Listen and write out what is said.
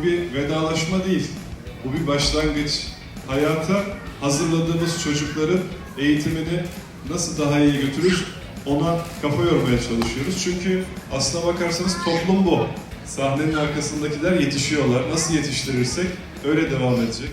Bu bir vedalaşma değil. Bu bir başlangıç. Hayata hazırladığımız çocukların eğitimini nasıl daha iyi götürür ona kafa yormaya çalışıyoruz. Çünkü aslına bakarsanız toplum bu. Sahnenin arkasındakiler yetişiyorlar. Nasıl yetiştirirsek öyle devam edecek.